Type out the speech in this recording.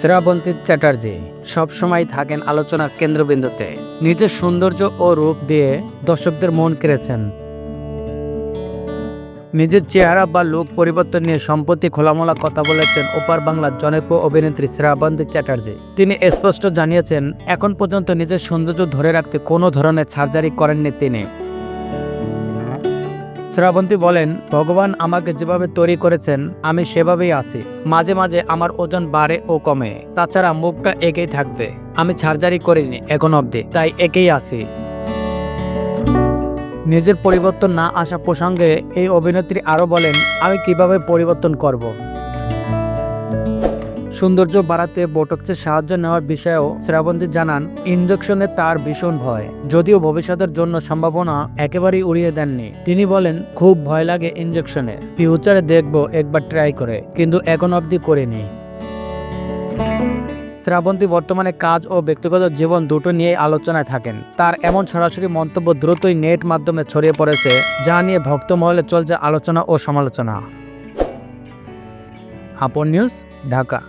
শ্রাবন্তী চ্যাটার্জি সবসময় থাকেন আলোচনার কেন্দ্রবিন্দুতে। নিজের সৌন্দর্য ও রূপ দিয়ে দর্শকদের মন কেড়েছেন। নিজের চেহারা বা লোক পরিবর্তন নিয়ে সম্প্রতি খোলামোলা কথা বলেছেন ওপার বাংলার জনপ্রিয় অভিনেত্রী শ্রাবন্তী চ্যাটার্জি। তিনি স্পষ্ট জানিয়েছেন, এখন পর্যন্ত নিজের সৌন্দর্য ধরে রাখতে কোনো ধরনের সার্জারি করেননি তিনি। শ্রাবন্তী বলেন, ভগবান আমাকে যেভাবে তৈরি করেছেন, আমি সেভাবেই আছি। মাঝে মাঝে আমার ওজন বাড়ে ও কমে। তাছাড়া মুখটা একেই থাকবে। আমি সার্জারি করিনি এখন অবধি, তাই একেই আছি। নিজের পরিবর্তন না আসা প্রসঙ্গে এই অভিনেত্রী আরও বলেন, আমি কীভাবে পরিবর্তন করব? সৌন্দর্য বাড়াতে বোটক্সের সাহায্য নেওয়ার বিষয়েও শ্রাবন্তী জানান ইনজেকশনে তার ভীষণ ভয়। যদিও ভবিষ্যতের জন্য সম্ভাবনা একেবারেই উড়িয়ে দেননি। তিনি বলেন, খুব ভয় লাগে ইনজেকশনে ফিউচারে দেখব, একবার ট্রাই করে। কিন্তু এখন অবধি করিনি। শ্রাবন্তী বর্তমানে কাজ ও ব্যক্তিগত জীবন দুটো নিয়ে আলোচনায় থাকেন। তার এমন সরাসরি মন্তব্য দ্রুতই নেট মাধ্যমে ছড়িয়ে পড়েছে, যা নিয়ে ভক্ত মহলে চলছে আলোচনা ও সমালোচনা। আপন নিউজ ঢাকা।